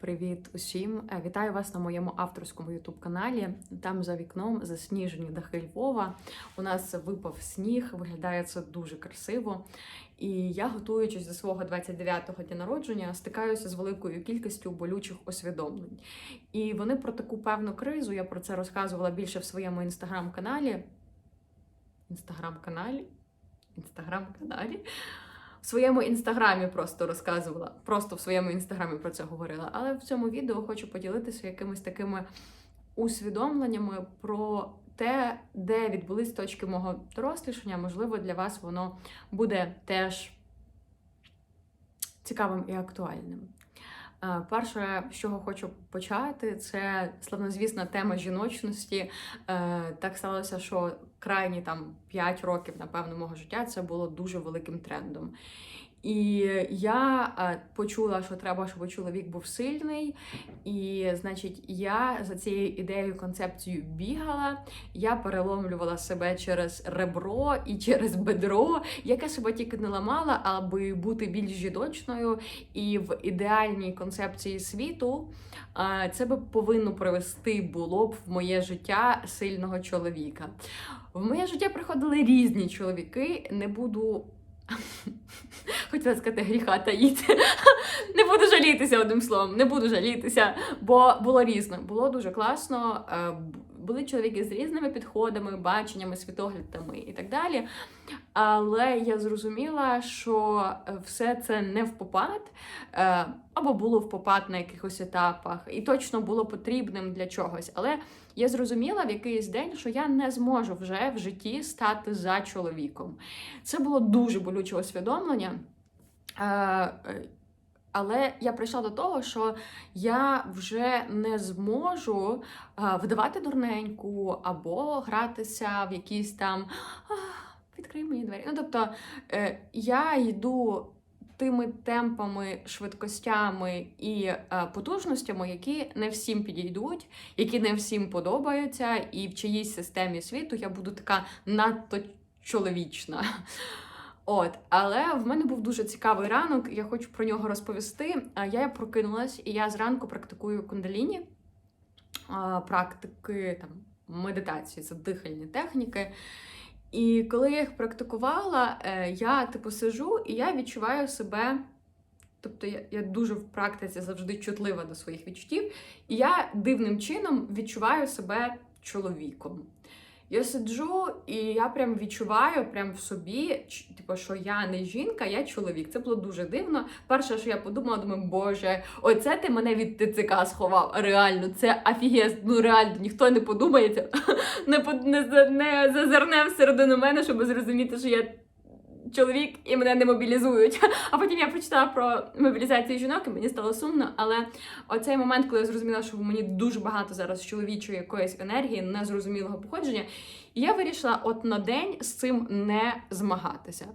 Привіт усім! Е, Вітаю вас на моєму авторському ютуб каналі. Там за вікном засніжені дахи Львова. У нас випав сніг, виглядає це дуже красиво. І я, готуючись до свого 29-го дня народження, стикаюся з великою кількістю болючих усвідомлень. І вони про таку певну кризу. Я про це розказувала більше в своєму інстаграм-каналі. Інстаграм-каналі? Інстаграм-каналі своєму інстаграмі просто розказувала, просто в своєму інстаграмі про це говорила. Але в цьому відео хочу поділитися якимись такими усвідомленнями про те, де відбулись точки мого дорослішання. Можливо, для вас воно буде теж цікавим і актуальним. Е, Перше, з чого хочу почати, це славнозвісна тема жіночності. Е, Так сталося, що крайні там 5 років, напевно, мого життя це було дуже великим трендом. І я почула, що треба, щоб чоловік був сильний. І, значить, я за цією ідеєю, концепцією бігала. Я переломлювала себе через ребро і через бедро, яке себе тільки не ламала, аби бути більш жіночною. І в ідеальній концепції світу це би повинно привести було б в моє життя сильного чоловіка. В моє життя приходили різні чоловіки. Не буду. Хотіла сказати гріха таїти. Не буду жалітися одним словом, не буду жалітися, бо було різно. Було дуже класно. Е, Були чоловіки з різними підходами, баченнями, світоглядами і так далі. Але я зрозуміла, що е, все це не в попад, е, або було в попад на якихось етапах, і точно було потрібним для чогось. Але я зрозуміла в якийсь день, що я не зможу вже в житті стати за чоловіком. Це було дуже болюче усвідомлення. Але я прийшла до того, що я вже не зможу вдавати дурненьку або гратися в якісь там «Ах, відкрий мені двері. Ну тобто е, я йду тими темпами, швидкостями і е, потужностями, які не всім підійдуть, які не всім подобаються, і в чиїсь системі світу я буду така надто чоловічна. От, але в мене був дуже цікавий ранок, я хочу про нього розповісти. Я прокинулась, і я зранку практикую кундаліні, практики там, медитації, це дихальні техніки. І коли я їх практикувала, е, я типу сижу і я відчуваю себе. Тобто я, я дуже в практиці завжди чутлива до своїх відчуттів, і я дивним чином відчуваю себе чоловіком. Я сиджу, і я прям відчуваю прям в собі, типу, що я не жінка, я чоловік. Це було дуже дивно. Перше, що я подумала, думаю, боже, оце ти мене від ТЦК сховав. Реально, це офігез, ну реально, ніхто не подумається, не, не, не зазирне всередину мене, щоб зрозуміти, що я чоловік і мене не мобілізують. А потім я прочитала про мобілізацію жінок, і мені стало сумно. Але оцей момент, коли я зрозуміла, що в мені дуже багато зараз чоловічої якоїсь енергії, незрозумілого походження, і я вирішила от на день з цим не змагатися.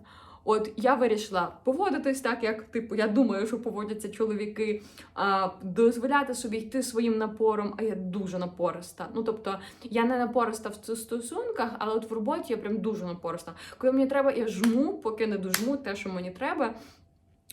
От я вирішила поводитись так, як типу, я думаю, що поводяться чоловіки, а, дозволяти собі йти своїм напором, а я дуже напориста. Ну тобто я не напориста в стосунках, але от в роботі я прям дуже напориста. Коли мені треба, я жму, поки не дожму те, що мені треба.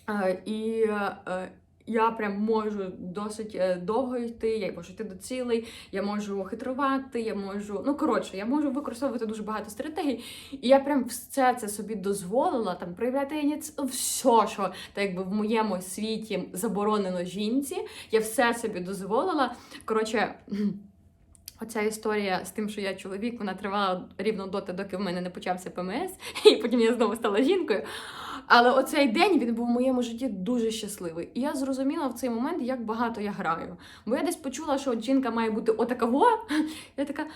А, і е, я прям можу досить е, довго йти, я можу йти до цілей, я можу хитрувати, я можу. Ну, коротше, я можу використовувати дуже багато стратегій. І я прям все це собі дозволила, там проявляти ініці... все, що так якби в моєму світі заборонено жінці. Я все собі дозволила. Коротше. Оця історія з тим, що я чоловік, вона тривала рівно доти, доки в мене не почався ПМС, і потім я знову стала жінкою. Але оцей день він був в моєму житті дуже щасливий. І я зрозуміла в цей момент, як багато я граю. Бо я десь почула, що жінка має бути отакаво. Я така,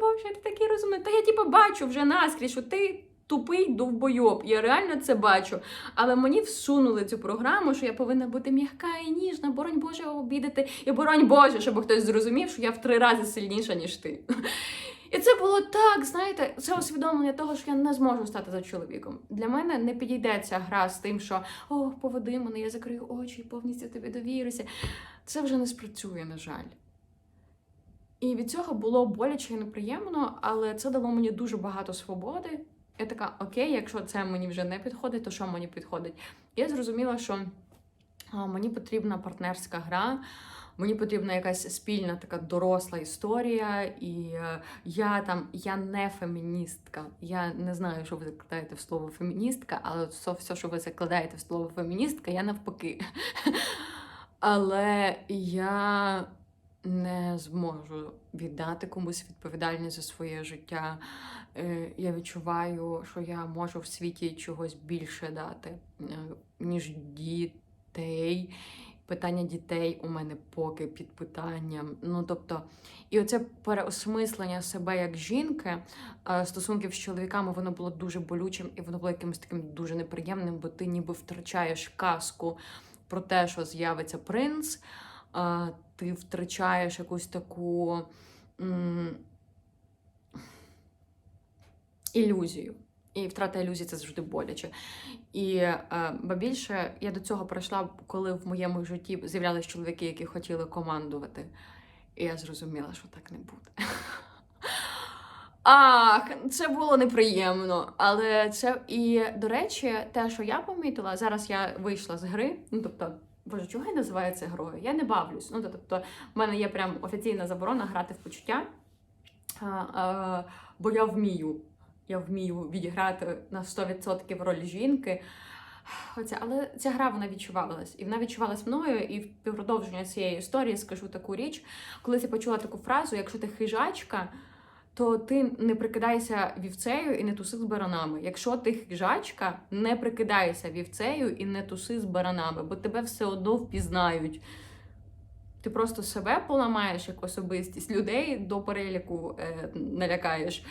боже, ти такий розумний. Та я типу бачу вже наскрізь, що ти тупий довбойоб. Я реально це бачу. Але мені всунули цю програму, що я повинна бути м'яка і ніжна, боронь Боже, обідати. І боронь Боже, щоб хтось зрозумів, що я в три рази сильніша, ніж ти. І це було так, знаєте, це усвідомлення того, що я не зможу стати за чоловіком. Для мене не підійде ця гра з тим, що о, поведи мене, я закрию очі, і повністю тобі довірюся. Це вже не спрацює, на жаль. І від цього було боляче і неприємно, але це дало мені дуже багато свободи. Я така, окей, якщо це мені вже не підходить, то що мені підходить? Я зрозуміла, що Мені потрібна партнерська гра. Мені потрібна якась спільна така доросла історія, і е, я там я не феміністка. Я не знаю, що ви закладаєте в слово феміністка, але все, що ви закладаєте в слово феміністка, я навпаки. Але я не зможу віддати комусь відповідальність за своє життя. Е, Я відчуваю, що я можу в світі чогось більше дати, е, ніж дітей. Питання дітей у мене поки під питанням. Ну тобто, і оце переосмислення себе як жінки, е, стосунків з чоловіками, воно було дуже болючим і воно було якимось таким дуже неприємним, бо ти ніби втрачаєш казку про те, що з'явиться принц, ти втрачаєш якусь таку ілюзію. І втрата ілюзії це завжди боляче. І е, більше я до цього прийшла, коли в моєму житті з'являлись чоловіки, які хотіли командувати. І я зрозуміла, що так не буде. Ах, це було неприємно. Але це і, до речі, те, що я помітила, зараз я вийшла з гри. Ну, тобто, боже, чого я називаю це грою? Я не бавлюсь. Ну, тобто, в мене є прям офіційна заборона грати в почуття, а, а, бо я вмію. Я вмію відіграти на 100% роль жінки. Оце, але ця гра вона відчувалась. І вона відчувалась мною. І в продовження цієї історії скажу таку річ, коли я почула таку фразу: якщо ти хижачка, то ти не прикидайся вівцею і не туси з баранами. Якщо ти хижачка, не прикидайся вівцею і не туси з баранами, бо тебе все одно впізнають. Ти просто себе поламаєш як особистість, людей до переліку е, налякаєш.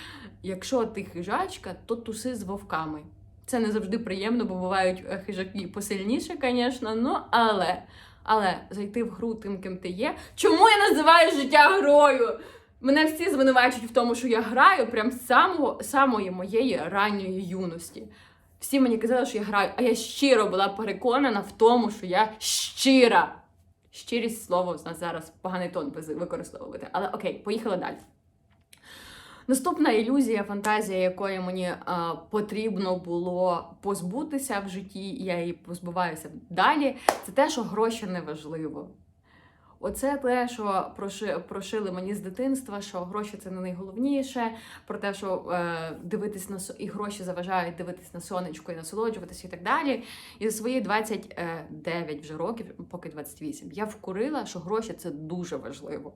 Якщо ти хижачка, то туси з вовками. Це не завжди приємно, бо бувають е, хижаки посильніше, звісно, ну але, але зайти в гру тим, ким ти є. Чому я називаю життя грою? Мене всі звинувачують в тому, що я граю прям з самого самої моєї ранньої юності. Всі мені казали, що я граю, а я щиро була переконана в тому, що я щира. Щирість слово в нас зараз поганий тон використовувати. Але окей, поїхали далі. Наступна ілюзія, фантазія, якої мені а, потрібно було позбутися в житті, і я її позбуваюся далі, це те, що гроші не важливо. Оце те, що прошили мені з дитинства, що гроші це не найголовніше, про те, що е, дивитись на і гроші заважають дивитись на сонечко і насолоджуватися і так далі. І за свої 29 вже років, поки 28, я вкурила, що гроші це дуже важливо.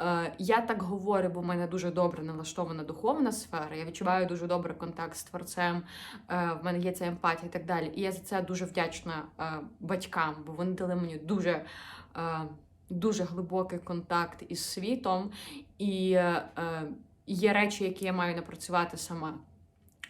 Е, я так говорю, бо в мене дуже добре налаштована духовна сфера. Я відчуваю дуже добре контакт з творцем, е, в мене є ця емпатія і так далі. І я за це дуже вдячна е, батькам, бо вони дали мені дуже. Дуже глибокий контакт із світом, і є речі, які я маю напрацювати сама.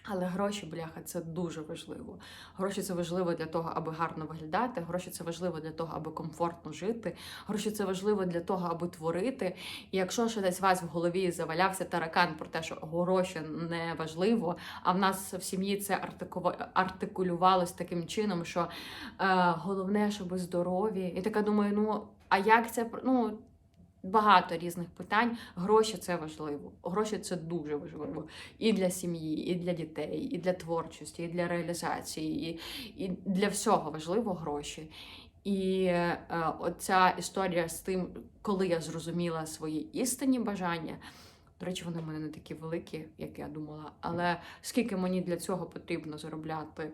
Але гроші, бляха, це дуже важливо. Гроші це важливо для того, аби гарно виглядати. Гроші це важливо для того, аби комфортно жити. Гроші це важливо для того, аби творити. І якщо ще десь у вас в голові завалявся таракан про те, що гроші не важливо, а в нас в сім'ї це артикулювалось таким чином, що е, головне, щоб здорові. І така думаю, ну а як це ну? Багато різних питань. Гроші це важливо. Гроші це дуже важливо і для сім'ї, і для дітей, і для творчості, і для реалізації, і, і для всього важливо гроші. І е, оця історія з тим, коли я зрозуміла свої істинні бажання. До речі, вони в мене не такі великі, як я думала. Але скільки мені для цього потрібно заробляти,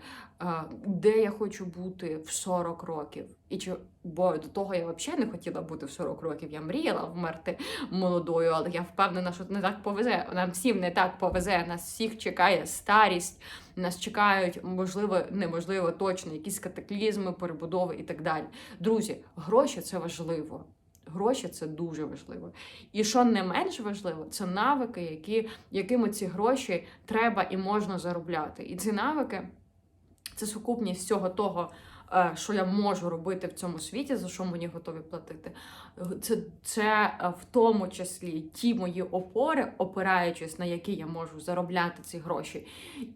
де я хочу бути в 40 років, і чи бо до того я взагалі не хотіла бути в 40 років. Я мріяла вмерти молодою, але я впевнена, що не так повезе. Нам всім не так повезе. Нас всіх чекає старість, нас чекають, можливо, неможливо, точно якісь катаклізми, перебудови і так далі. Друзі, гроші це важливо. Гроші це дуже важливо. І що не менш важливо, це навики, які, якими ці гроші треба і можна заробляти. І ці навики це сукупність всього того. Е, що я можу робити в цьому світі, за що мені готові платити. Це це е, в тому числі ті мої опори, опираючись на які я можу заробляти ці гроші.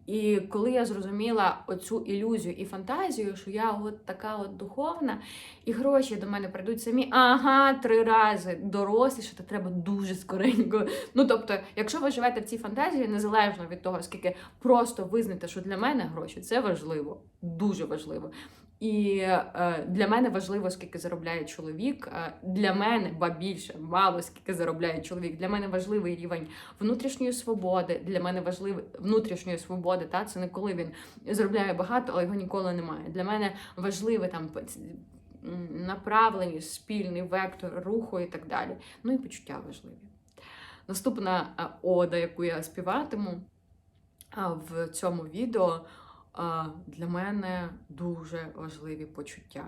І коли я зрозуміла оцю ілюзію і фантазію, що я от така от духовна, і гроші до мене прийдуть самі, ага, три рази доросліше, то треба дуже скоренько. Ну тобто, якщо ви живете в цій фантазії, незалежно від того, скільки просто визнати, що для мене гроші це важливо, дуже важливо. І е, для мене важливо, скільки заробляє чоловік. Е, для мене, ба більше, мало скільки заробляє чоловік. Для мене важливий рівень внутрішньої свободи. Для мене важливий внутрішньої свободи. Та це не коли він заробляє багато, але його ніколи немає. Для мене важливе там м, спільний вектор руху і так далі. Ну і почуття важливі. Наступна е, ода, яку я співатиму в цьому відео, для мене дуже важливі почуття.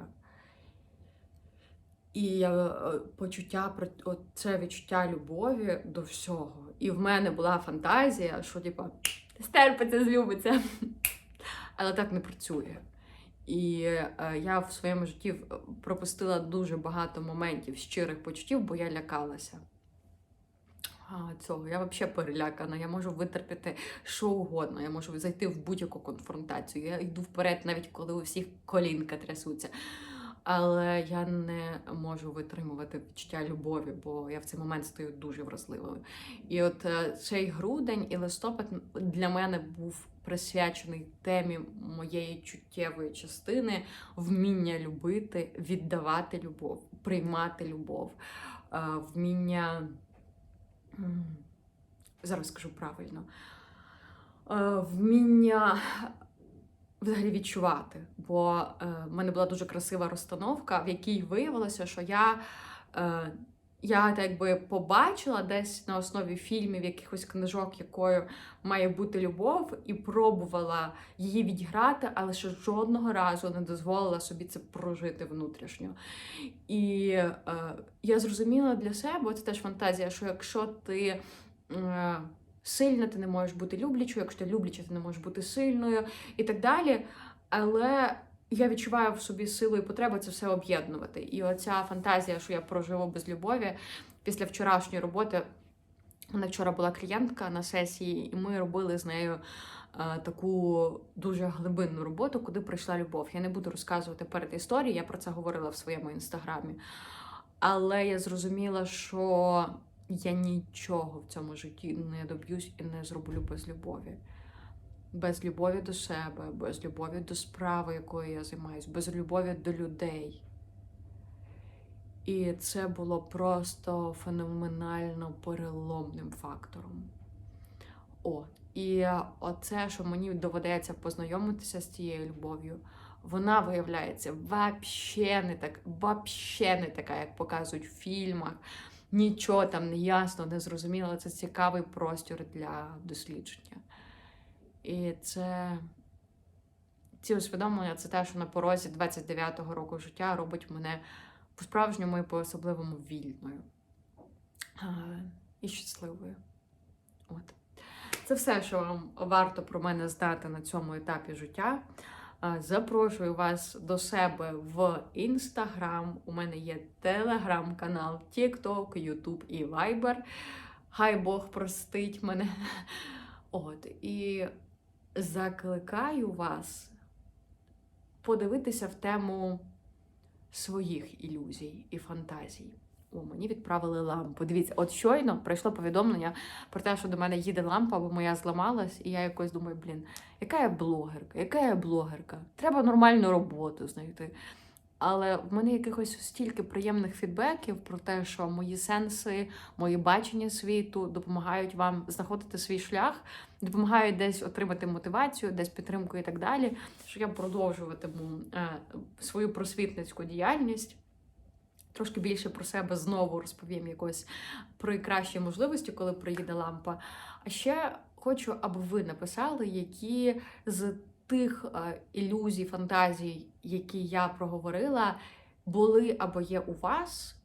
І е, почуття це відчуття любові до всього. І в мене була фантазія, що типа стерпиться, злюбиться. Але так не працює. І е, я в своєму житті пропустила дуже багато моментів щирих почуттів, бо я лякалася. Цього я взагалі перелякана. Я можу витерпіти що угодно. Я можу зайти в будь-яку конфронтацію. Я йду вперед, навіть коли у всіх колінка трясуться. Але я не можу витримувати відчуття любові, бо я в цей момент стаю дуже вразливою. І от е, цей грудень і листопад для мене був присвячений темі моєї чуттєвої частини вміння любити, віддавати любов, приймати любов, е, вміння. Зараз скажу правильно. Е, Вміння взагалі відчувати. Бо е, в мене була дуже красива розстановка, в якій виявилося, що я. Я так якби побачила десь на основі фільмів, якихось книжок, якою має бути любов, і пробувала її відіграти, але ще жодного разу не дозволила собі це прожити внутрішньо. І е, я зрозуміла для себе, це теж фантазія, що якщо ти е, сильна, ти не можеш бути люблячою, якщо ти любляча, ти не можеш бути сильною і так далі. Але я відчуваю в собі силу і потребу це все об'єднувати. І оця фантазія, що я проживу без любові після вчорашньої роботи. Мене вчора була клієнтка на сесії, і ми робили з нею е, таку дуже глибинну роботу, куди прийшла любов. Я не буду розказувати перед історією, я про це говорила в своєму інстаграмі. Але я зрозуміла, що я нічого в цьому житті не доб'юсь і не зроблю без любові. Без любові до себе, без любові до справи, якою я займаюся, без любові до людей. І це було просто феноменально переломним фактором. От. І оце, що мені доведеться познайомитися з цією любов'ю, вона виявляється вообще не так, вообще не така, як показують в фільмах. Нічого там не ясно, не зрозуміло. Це цікавий простір для дослідження. І це ці усвідомлення це те, що на порозі 29-го року життя робить мене по-справжньому і по-особливому вільною і щасливою. От. Це все, що вам варто про мене знати на цьому етапі життя. Запрошую вас до себе в інстаграм. У мене є телеграм-канал, Тікток, Ютуб і Viber. Хай Бог простить мене. От, і закликаю вас подивитися в тему своїх ілюзій і фантазій. О, мені відправили лампу. Дивіться, от щойно прийшло повідомлення про те, що до мене їде лампа, бо моя зламалась, і я якось думаю, блін, яка я блогерка? Яка я блогерка? Треба нормальну роботу знайти. Але в мене якихось стільки приємних фідбеків про те, що мої сенси, мої бачення світу допомагають вам знаходити свій шлях, допомагають десь отримати мотивацію, десь підтримку і так далі. Що я продовжуватиму е, свою просвітницьку діяльність. Трошки більше про себе знову розповім якось про кращі можливості, коли приїде лампа. А ще хочу, аби ви написали, які з тих е, ілюзій, фантазій, які я проговорила, були або є у вас,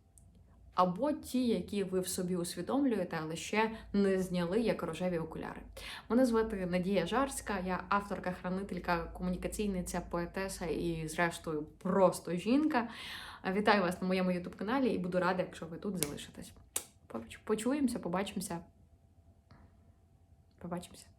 або ті, які ви в собі усвідомлюєте, але ще не зняли як рожеві окуляри. Мене звати Надія Жарська, я авторка, хранителька, комунікаційниця, поетеса і, зрештою, просто жінка. Вітаю вас на моєму youtube каналі і буду рада, якщо ви тут залишитесь. Почуємося, побачимося. Побачимося.